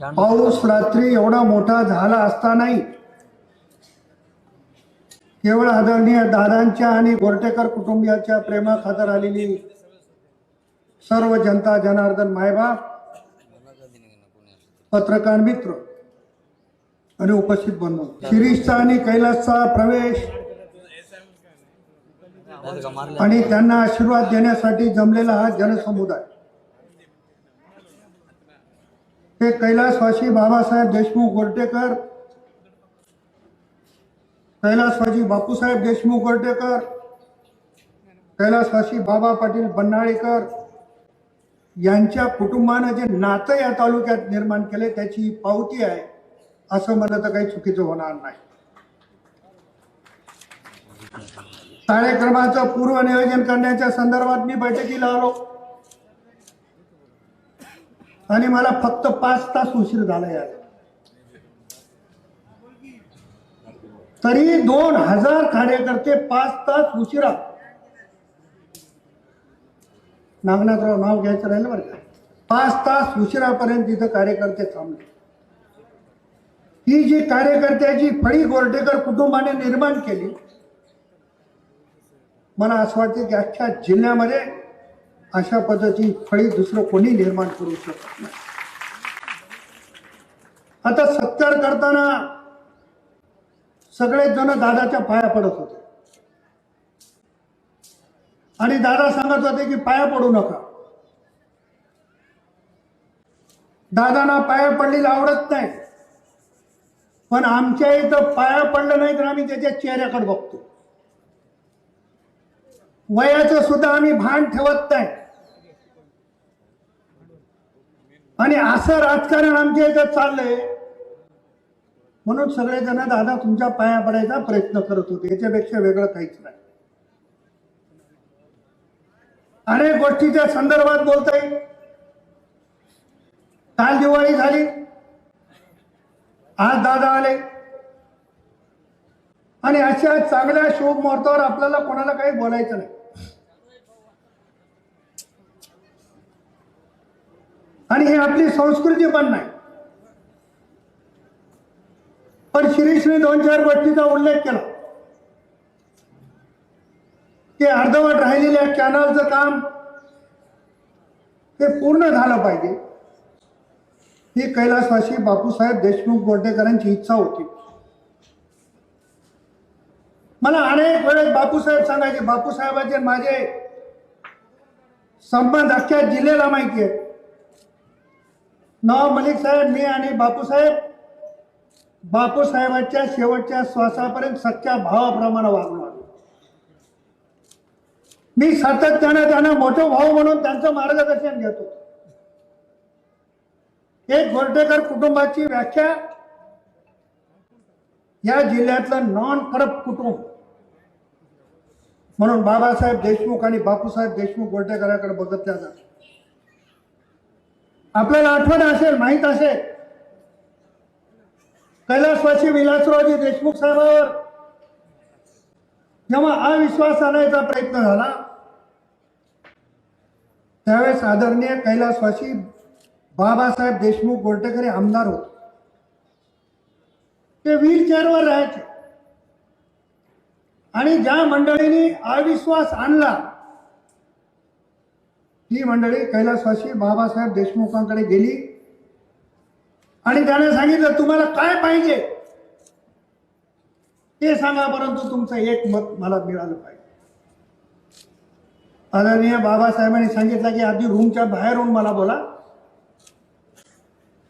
पाऊस रात्री एवढा मोठा झाला असतानाही केवळ आदरणीय दादांच्या आणि गोरटेकर कुटुंबियाच्या प्रेमाखातर आलेली सर्व जनता जनार्दन मायबाप पत्रकार मित्र आणि उपस्थित बंधू. शिरीषचा आणि कैलासचा प्रवेश आणि त्यांना आशीर्वाद देण्यासाठी जमलेला हा जनसमुदाय. हे कैलासवासी बाबासाहेब देशमुख गोरटेकर कैलासवासी बापूसाहेब देशमुख गोरटेकर कैलासवासी बाबा पाटील बन्नाळेकर यांच्या कुटुंबानं जे नातं या तालुक्यात निर्माण केले त्याची पावती आहे. असं म्हणलं तर काही चुकीचं होणार नाही. कार्यक्रमाचं पूर्व नियोजन करण्याच्या संदर्भात मी बैठकीला आलो. आणि मला फक्त पाच तास उशीर झाला यार. तरी दोन हजार कार्यकर्ते पाच तास उशिरा. नागनाथराव नाव घ्यायचं राहिलं बरं का? पाच तास उशिरापर्यंत तिथं कार्यकर्ते थांबले. ही जी कार्यकर्त्याची फळी गोरटेकर कुटुंबाने निर्माण केली मला असं वाटतं की अख्ख्या जिल्ह्यामध्ये अशा पद्धतीची फळी दुसरं कोणी निर्माण करू शकत नाही. आता सत्कार करताना सगळेच जण दादाच्या पाया पडत होते. आणि दादा सांगत होते की पाया पडू नका. दादांना पाया पडलेलं आवडत नाही. पण आमच्या इथं पाया पडलं नाही तर आम्ही त्याच्या चेहऱ्याकडे बघतो. वयाचं सुद्धा आम्ही भान ठेवत नाही. आणि असं राजकारण आमच्या इथं चाललंय. म्हणून सगळेजण दादा तुमच्या पाया पडायचा प्रयत्न करत होते. याच्यापेक्षा वेगळं काहीच नाही. अनेक गोष्टीच्या संदर्भात बोलता येईल काल दिवाळी झाली. आज दादा आले. आणि अशा चांगल्या शुभ मुहूर्तावर आपल्याला कोणाला काही बोलायचं नाही. आणि हे आपली संस्कृती पण नाही. पण शिरीषने दोन चार गोष्टीचा उल्लेख केला. की अर्धवट राहिलेल्या कॅनलचं काम ते पूर्ण झालं पाहिजे. ही कैलासवासी बापूसाहेब देशमुख गोरडेकरांची इच्छा होती. मला अनेक वेळेस बापूसाहेब सांगायचे बापूसाहेबांचे माझे संबंध अख्ख्या जिल्ह्याला माहिती आहे नवाब मलिक साहेब मी आणि बापूसाहेब बापूसाहेबांच्या शेवटच्या श्वासापर्यंत सच्च्या भावाप्रमाणे वागलो मी सातत्यानं त्यांना मोठं भाऊ म्हणून त्यांचं मार्गदर्शन घेतो एक गोरटेकर कुटुंबाची व्याख्या. या जिल्ह्यातलं नॉन करप्ट कुटुंब. म्हणून बाबासाहेब देशमुख आणि बापूसाहेब देशमुख गोरटेकराकडे बघितल्या जात आपल्याला आठवण असेल माहीत असेल. कैलासवासी विलासरावजी देशमुख साहेबावर जेव्हा अविश्वास आणायचा प्रयत्न झाला त्यावेळेस आदरणीय कैलासवासी बाबासाहेब देशमुख गोरटेकर आमदार होते. ते व्हीलचेअरवर राहायचे. आणि ज्या मंडळींनी अविश्वास आणला ही मंडळी कैलासवासी बाबासाहेब देशमुखांकडे गेली. आणि त्याने सांगितलं तुम्हाला काय पाहिजे? ते सांगा परंतु तुमचं एक मत मला मिळालं पाहिजे. आदरणीय बाबासाहेबांनी सांगितलं की आधी रूमच्या बाहेरून मला बोला.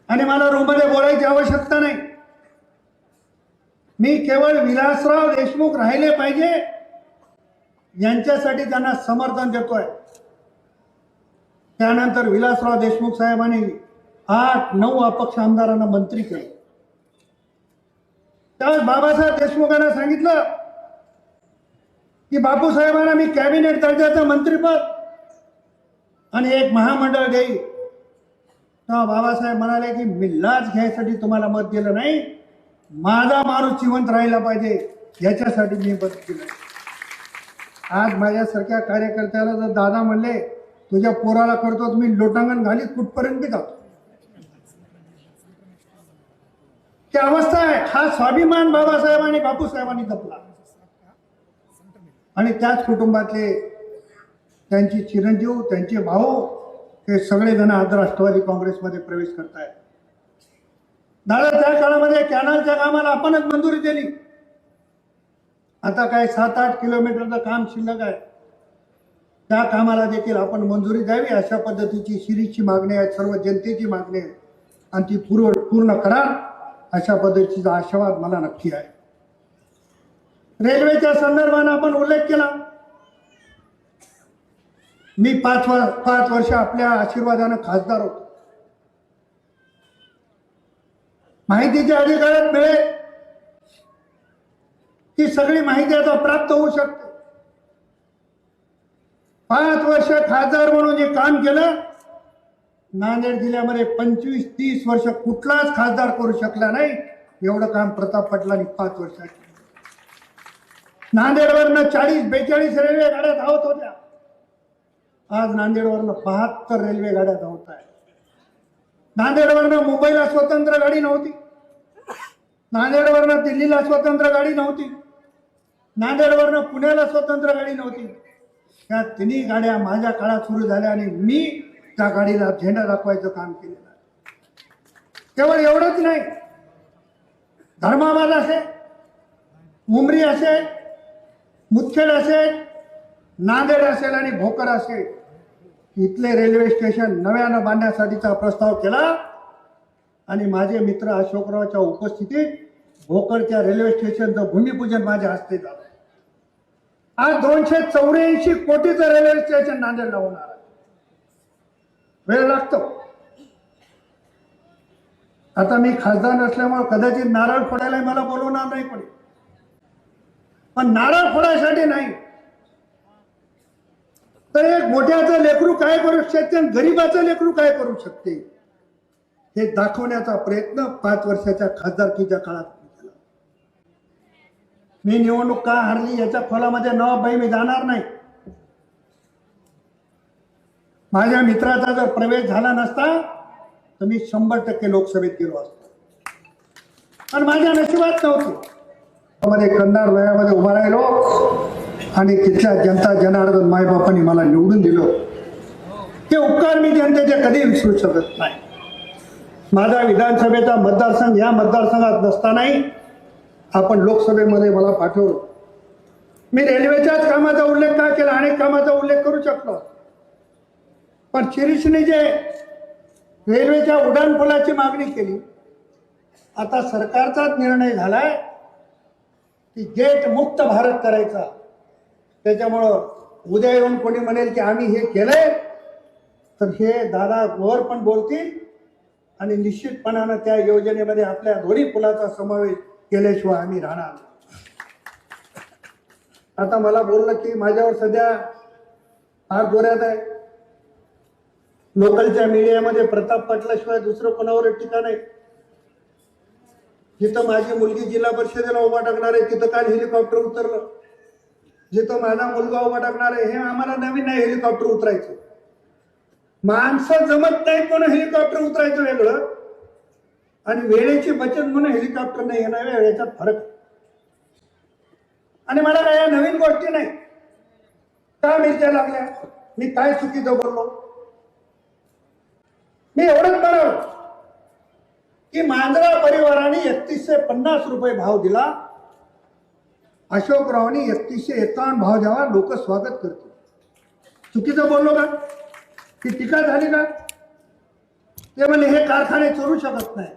आणि मला रूममध्ये बोलायची आवश्यकता नाही. मी केवळ विलासराव देशमुख राहिले पाहिजे. यांच्यासाठी त्यांना समर्थन देतोय. त्यानंतर विलासराव देशमुख साहेबांनी आठ नऊ अपक्ष आमदारांना मंत्री केले. त्यावेळेस बाबासाहेब देशमुखांना सांगितलं की बापूसाहेबांना मी कॅबिनेट दर्जाचं मंत्रीपद आणि एक महामंडळ देईल तेव्हा बाबासाहेब म्हणाले की मी लाच घ्यायसाठी तुम्हाला मत दिलं नाही. माझा माणूस जिवंत राहिला पाहिजे. याच्यासाठी मी मत दिलं आज माझ्यासारख्या कार्यकर्त्याला जर दादा म्हणले तुझ्या पोराला करतो तुम्ही लोटांगण घालीत कुठपर्यंत जातो ती अवस्था आहे? हा स्वाभिमान बाबासाहेबांनी बापूसाहेबांनी जपला. आणि त्याच कुटुंबातले त्यांची चिरंजीव त्यांचे भाऊ हे सगळेजण आज राष्ट्रवादी काँग्रेसमध्ये प्रवेश करतायत. दादा त्या काळामध्ये कॅनलच्या कामाला आपणच मंजुरी दिली. आता काय सात आठ किलोमीटरचं काम शिल्लक आहे. त्या कामाला देखील आपण मंजुरी द्यावी अशा पद्धतीची शिरीची मागणी आहे सर्व जनतेची मागणी आहे. आणि ती पूर्व पूर्ण करा अशा पद्धतीचा आशावाद मला नक्की आहे. रेल्वेच्या संदर्भाने आपण उल्लेख केला. मी पाच वर पाच वर्ष आपल्या आशीर्वादानं खासदार होतो. माहितीच्या अधिकारात मिळेल. ती सगळी माहिती आता प्राप्त होऊ शकते. पाच वर्ष खासदार म्हणून जे काम केलं. नांदेड जिल्ह्यामध्ये पंचवीस तीस वर्ष कुठलाच खासदार करू शकला नाही. एवढं काम प्रताप पाटलांनी पाच वर्षात नांदेडवरनं चाळीस बेचाळीस रेल्वे गाड्या धावत होत्या. आज नांदेडवरनं बहात्तर रेल्वे गाड्या धावत आहेत. नांदेडवरनं मुंबईला स्वतंत्र गाडी नव्हती. नांदेडवरनं दिल्लीला स्वतंत्र गाडी नव्हती. नांदेडवरनं पुण्याला स्वतंत्र गाडी नव्हती. त्या तिन्ही गाड्या माझ्या काळात सुरू झाल्या आणि मी त्या गाडीला झेंडा दाखवायचं काम केलेलं केवळ एवढंच नाही धर्माबाद असेल उमरी असेल मुदखेड असेल नांदेड असेल आणि भोकर असेल इथले रेल्वे स्टेशन नव्यानं बांधण्यासाठीचा प्रस्ताव केला आणि माझे मित्र अशोकरावच्या उपस्थितीत भोकरच्या रेल्वे स्टेशनचं भूमिपूजन माझ्या हस्ते झालं. आज दोनशे चौऱ्याऐंशी कोटीचं रेल्वे स्टेशन नांदेडला होणार वेळ लागतो. आता मी खासदार नसल्यामुळे कदाचित नारळ फोडायला मला बोलवणार नाही कोणी. पण नारळ फोडायसाठी नाही. तर एक मोठ्याचं लेकरू काय करू शकते आणि गरीबाचं लेकरू काय करू शकते? हे दाखवण्याचा प्रयत्न पाच वर्षाच्या खासदारकीच्या काळात मी निवडणूक का हारली याच्या खोलामध्ये नवाबाई मी जाणार नाही. माझ्या मित्राचा जर प्रवेश झाला नसता तर मी शंभर टक्के लोकसभेत गेलो असतो. पण माझ्या नशिबात नव्हतं. मध्ये कंदार वयामध्ये उभा राहिलो आणि तिथल्या जनता जनार्दन मायबापांनी मला निवडून दिलं. ते उपकार मी जनतेचे कधी विसरू शकत नाही. माझा विधानसभेचा मतदारसंघ या मतदारसंघात नसतानाही आपण लोकसभेमध्ये मला पाठवलं. मी रेल्वेच्याच कामाचा उल्लेख का केला? अनेक कामाचा उल्लेख करू शकलो. पण शिरीषने जे रेल्वेच्या उड्डाणपुलाची मागणी केली आता सरकारचाच निर्णय झालाय की गेट मुक्त भारत करायचा. त्याच्यामुळं उद्या येऊन कोणी म्हणेल की आम्ही हे केलंय तर हे दादा वर पण बोलतील आणि निश्चितपणानं त्या योजनेमध्ये आपल्या दोन्ही पुलाचा समावेश केल्याशिवाय आम्ही राहणार. आता मला बोललं की माझ्यावर सध्या फार जोऱ्यात आहे. लोकलच्या मीडियामध्ये प्रताप पाटलाशिवाय दुसरं कोणावर टीका नाही. जिथं माझी मुलगी जिल्हा परिषदेला उभा टाकणार आहे तिथं काल हेलिकॉप्टर उतरलं. जिथं माझा मुलगा उभा टाकणार आहे हे आम्हाला नवीन नाही हेलिकॉप्टर उतरायचं. माणसं जमत नाही कोण हेलिकॉप्टर उतरायचं वेगळं. आणि वेळेची बचत म्हणून हेलिकॉप्टर नाही येणार याच्यात फरक. आणि मला काय नवीन गोष्टी नाही. का मिरच्या लागल्या? मी काय चुकीचं बोललो मी एवढंच म्हणालो की मांजरा परिवाराने एकतीसशे पन्नास रुपये भाव दिला. अशोकरावने एकतीसशे एकावन्न भाव द्यावा लोक स्वागत करतील. चुकीचं बोललो का? ती टीका झाली का? ते म्हणजे हे कारखाने चोरू शकत नाही.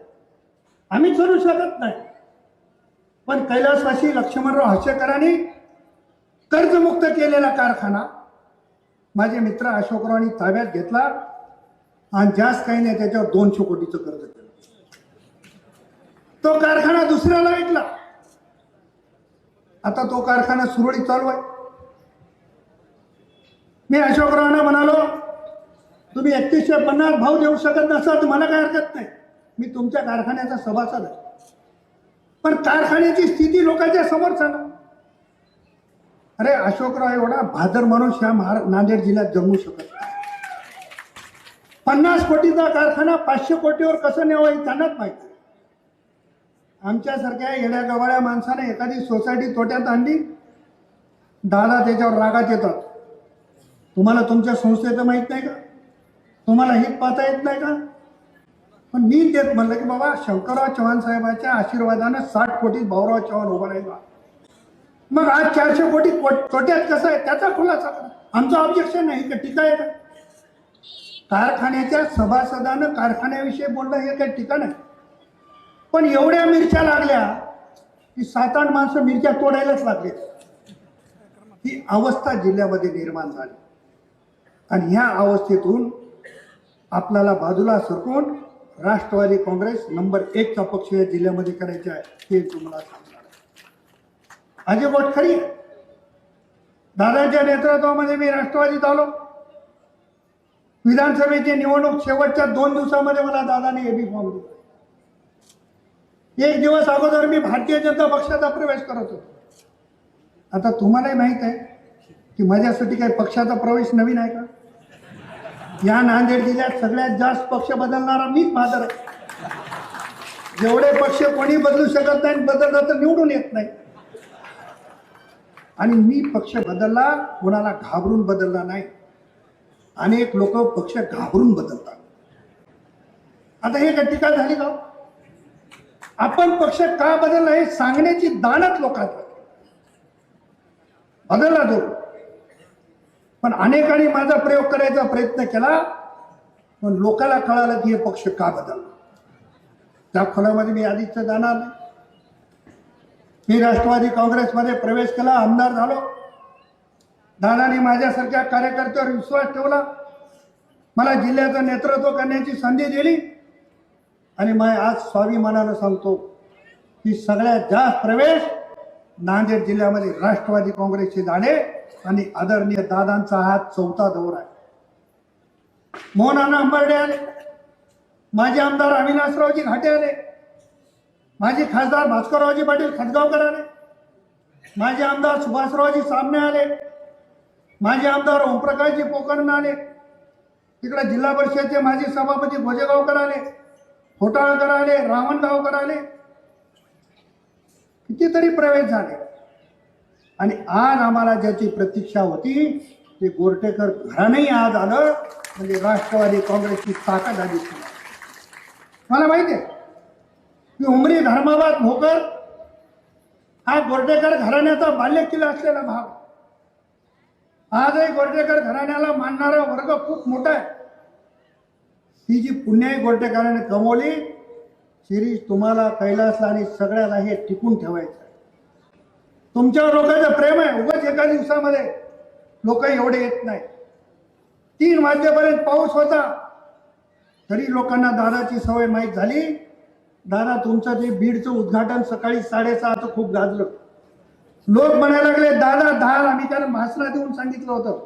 आम्ही करू शकत नाही. पण कैलासवासी लक्ष्मणराव हसेकरांनी कर्जमुक्त केलेला कारखाना माझे मित्र अशोकरावांनी ताब्यात घेतला आणि जास्त काही नाही त्याच्यावर दोनशे कोटीचं कर्ज केलं. तो कारखाना दुसऱ्याला विकला आता तो कारखाना सुरळीत चालू आहे. मी अशोकरावांना म्हणालो तुम्ही एकतीसशे पन्नास भाव देऊ शकत नसाल तर मला काय हरकत नाही. मी तुमच्या कारखान्याचा सभासद आहे. पण कारखान्याची स्थिती लोकांच्या समोर सांगा. अरे अशोकराव एवढा भादर माणूस ह्या महारा नांदेड जिल्ह्यात जमू शकत नाही. पन्नास कोटीचा कारखाना पाचशे कोटीवर कसं न्यावं हे त्यांनाच माहिती आमच्यासारख्या येड्या गवाळ्या माणसाने एखादी सोसायटी तोट्यात आणली दादा त्याच्यावर रागात येतात. तुम्हाला तुमच्या संस्थेचं माहीत नाही का? तुम्हाला हित पाहता येत नाही का? पण मी तेच म्हणलं की बाबा शंकरराव चव्हाण साहेबाच्या आशीर्वादानं साठ कोटी भाऊराव चव्हाण उभा राहिला. मग आज चारशे कोटी कोट- तोट्यात कसं आहे? त्याचा खुलासा करा. आमचं ऑब्जेक्शन नाही का टीका आहे का? कारखान्याच्या सभासदानं कारखान्याविषयी बोलणं हे काही टीका नाही. पण एवढ्या मिरच्या लागल्या की सात आठ माणसं मिरच्या तोडायलाच लागले. ही अवस्था जिल्ह्यामध्ये निर्माण झाली. आणि ह्या अवस्थेतून आपल्याला बाजूला सरकून राष्ट्रवादी काँग्रेस नंबर एकचा पक्ष या जिल्ह्यामध्ये करायचा आहे हे तुम्हाला सांगणार आहे. माझी गोष्ट खरी आहे. दादाच्या नेतृत्वामध्ये मी राष्ट्रवादीत आलो. विधानसभेची निवडणूक शेवटच्या दोन दिवसामध्ये मला दादाने एबी फॉर्म दिला. एक दिवस अगोदर मी भारतीय जनता पक्षाचा प्रवेश करत होतो. आता तुम्हालाही माहीत आहे की माझ्यासाठी काही पक्षाचा प्रवेश नवीन आहे का? या नांदेड जिल्ह्यात सगळ्यात जास्त पक्ष बदलणारा मीच फादर आहे. जेवढे पक्ष कोणी बदलू शकत नाही बदललं तर निवडून येत नाही. आणि मी पक्ष बदलला कोणाला घाबरून बदलला नाही. अनेक लोक पक्ष घाबरून बदलतात. आता हे टीका झाली का? आपण पक्ष का बदलला हे सांगण्याची दानच लोकांत बदलला जो. पण अनेकांनी माझा प्रयोग करायचा प्रयत्न केला पण लोकांना कळालं की हे पक्ष का बदलला? त्या खोलामध्ये मी आधीच जाणार नाही. मी राष्ट्रवादी काँग्रेसमध्ये प्रवेश केला आमदार झालो. दादानी माझ्यासारख्या कार्यकर्त्यावर विश्वास ठेवला. मला जिल्ह्याचं नेतृत्व करण्याची संधी दिली. आणि मी आज स्वाभिमानानं सांगतो की सगळ्यात जास्त प्रवेश नांदेड जिल्ह्यामध्ये राष्ट्रवादी काँग्रेसचे झाले आणि आदरणीय दादांचा हा चौथा दौर आहे. मोहन अंबर्डे आले. माजी आमदार अविनाशरावजी घाटे आले. माजी खासदार भास्कररावजी पाटील खतगावकर आले. माजी आमदार सुभाषरावजी सामने आले. माजी आमदार ओमप्रकाशजी पोकरण आले. तिकडे जिल्हा परिषदचे माजी सभापती भोजेगावकर आले. होटाळकर आले रावणगावकर आले. कितीतरी प्रवेश झाले. आणि आज आम्हाला ज्याची प्रतीक्षा होती ते गोरटेकर घराणंही आज आलं म्हणजे राष्ट्रवादी काँग्रेसची ताकद आली. मला माहिती आहे की उमरी धर्माबाद भोकर हा गोरटेकर घराण्याचा बाल्य किल्ला असलेला भाग. आजही गोरटेकर घराण्याला मानणारा वर्ग खूप मोठा आहे. ही जी पुण्याही गोरटेकराने कमवली शिरीष तुम्हाला कैलासला आणि सगळ्याला हे टिकून ठेवायचं तुमच्यावर लोकांचं प्रेम आहे. उगाच एका दिवसामध्ये लोक एवढे येत नाही. तीन वाजेपर्यंत पाऊस होता. तरी लोकांना दादाची सवय माहीत झाली. दादा तुमचं ते बीडचं उद्घाटन सकाळी साडेसहाचं खूप गाजलं. लोक म्हणायला लागले दादा दहाला आम्ही त्याला भाषणा देऊन सांगितलं होतं.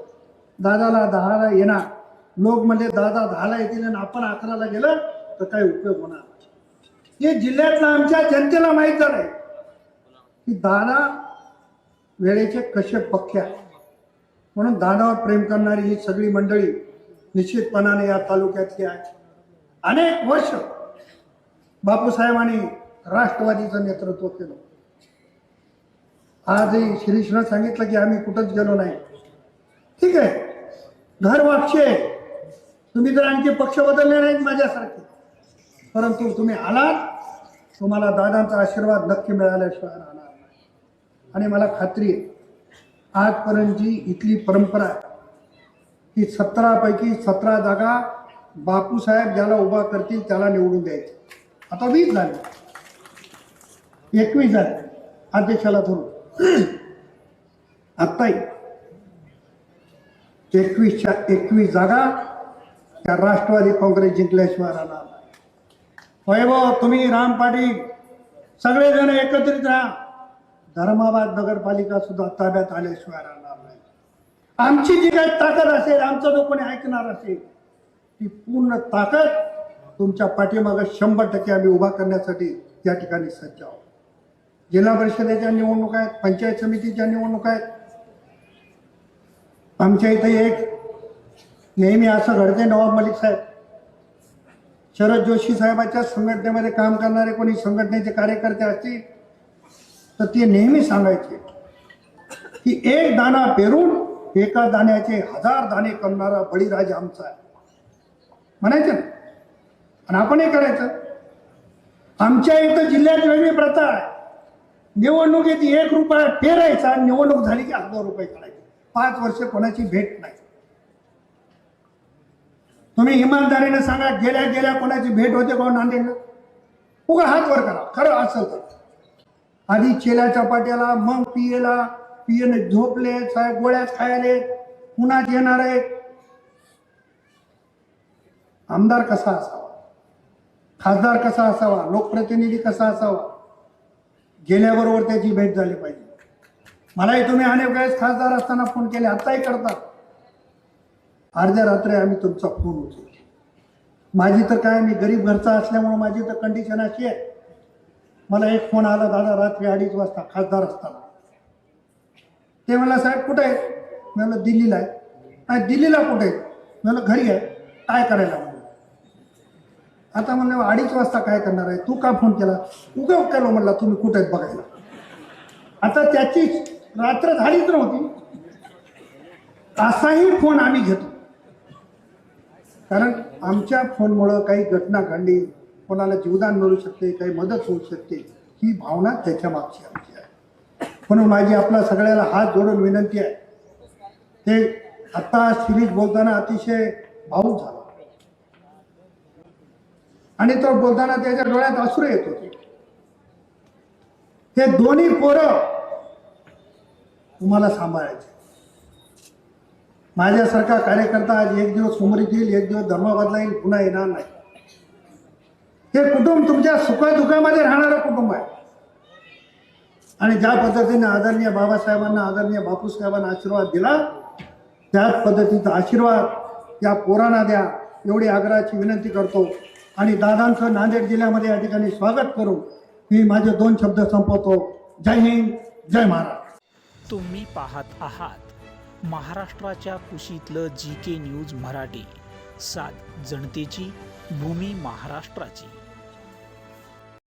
दादाला दहाला येणार. लोक म्हणजे दादा दहाला येतील आणि आपण अकराला गेलं तर काही उपयोग होणार हे जिल्ह्यातलं आमच्या जनतेला माहीत झालंय की दादा वेळेचे कसे पक्क्या म्हणून दादावर प्रेम करणारी ही सगळी मंडळी निश्चितपणाने या तालुक्यातली आहे अनेक वर्ष बापूसाहेबांनी राष्ट्रवादीचं नेतृत्व केलं. आजही श्रीष्ण सांगितलं की आम्ही कुठंच गेलो नाही. ठीक आहे. घर वापशे. तुम्ही तर आणखी पक्ष बदलले नाहीत माझ्यासारखे. परंतु तुम्ही आलात. तुम्हाला दादांचा आशीर्वाद नक्की मिळाल्याशिवाय राहणार नाही. आणि मला खात्री आहे आजपर्यंतची इथली परंपरा आहे. की सतरापैकी सतरा जागा बापूसाहेब ज्याला उभा करतील त्याला निवडून द्यायचे. आता वीस झाले. एकवीस झाले. अध्यक्षाला धरून. आत्ताही. एकवीसच्या एकवीस जागा त्या राष्ट्रवादी काँग्रेस जिंकल्याशिवाय राहणार वैभव तुम्ही राम पाटील सगळेजण एकत्रित राहा. धर्माबाद नगरपालिका सुद्धा ताब्यात आल्याशिवाय राहणार नाही. आमची जी काही ताकद असेल आमचं जो कोणी ऐकणार असेल ती पूर्ण ताकद तुमच्या पाठीमागं शंभर टक्के आम्ही उभा करण्यासाठी या ठिकाणी सज्ज आहोत. जिल्हा परिषदेच्या निवडणुका आहेत पंचायत समितीच्या निवडणुका आहेत. आमच्या इथे एक नेहमी असं घडते नवाब मलिक साहेब. शरद जोशी साहेबाच्या संघटनेमध्ये काम करणारे कोणी संघटनेचे कार्यकर्ते असतील तर ते नेहमी सांगायचे की एक दाना पेरून एका दाण्याचे हजार दाणे करणारा बळीराजा आमचा आहे. म्हणायचं ना? आणि आपण हे करायचं. आमच्या इथं जिल्ह्यात वेगळी प्रथा आहे. निवडणुकीत एक रुपया पेरायचा आणि निवडणूक झाली की हजार रुपये काढायचे. पाच वर्ष कोणाची भेट नाही. तुम्ही इमानदारीने सांगा गेल्या गेल्या कोणाची भेट होते कोण हो नांदेडला? उगा हात वर करा. खरं असेल तर. आधी चेल्या चपाट्याला मग पियेला. पियेने झोपले साहेब गोळ्याच खायले. उन्हात येणार आहेत. आमदार कसा असावा? खासदार कसा असावा? लोकप्रतिनिधी कसा असावा? गेल्याबरोबर त्याची भेट झाली पाहिजे. मलाही तुम्ही अनेक वेळेस खासदार असताना फोन केले आत्ताही करता. अर्ध्या रात्री आम्ही तुमचा फोन उचलतो. माझी तर काय मी गरीब घरचा असल्यामुळे माझी तर कंडिशन अशी आहे. मला एक फोन आला दादा रात्री अडीच वाजता खासदार असताना. ते म्हणला साहेब कुठे आहे? मी म्हणलं दिल्लीला आहे. नाही दिल्लीला कुठे आहे? मी म्हणलं घरी आहे. काय करायला? म्हणलं आता म्हणलं अडीच वाजता काय करणार आहे? तू का फोन केला? उगा केलो म्हणला तुम्ही कुठे आहेत बघायला? आता त्याची रात्र झालीच नव्हती. असाही फोन आम्ही घेतो. कारण आमच्या फोनमुळं काही घटना घडली. कोणाला जीवदान मिळू शकते काही मदत होऊ शकते ही भावना त्याच्या मागची आमची आहे. म्हणून माझी आपल्या सगळ्याला हात जोडून विनंती आहे. ते आता सिरीज बोलताना अतिशय भाऊक झाला. आणि तो बोलताना त्याच्या डोळ्यात अश्रू येत होते. हे दोन्ही पोरं तुम्हाला सांभाळायचे. माझ्यासारखा कार्यकर्ता आज एक दिवस उमरीत येईल एक दिवस धर्माबादला येईल पुन्हा येणार नाही. हे कुटुंब तुमच्या सुखदुःखामध्ये राहणारं कुटुंब आहे. आणि ज्या पद्धतीने आदरणीय बाबासाहेबांना आदरणीय बापूसाहेबांना आशीर्वाद दिला त्याच पद्धतीचा आशीर्वाद या पोरांना द्या एवढी आग्रहाची विनंती करतो. आणि दादांचं नांदेड जिल्ह्यामध्ये या ठिकाणी स्वागत करू मी माझे दोन शब्द संपवतो. जय हिंद जय महाराष्ट्र. तुम्ही पाहत आहात महाराष्ट्राच्या कुशीतलं जी के न्यूज मराठी. सात जनतेची भूमी महाराष्ट्राची.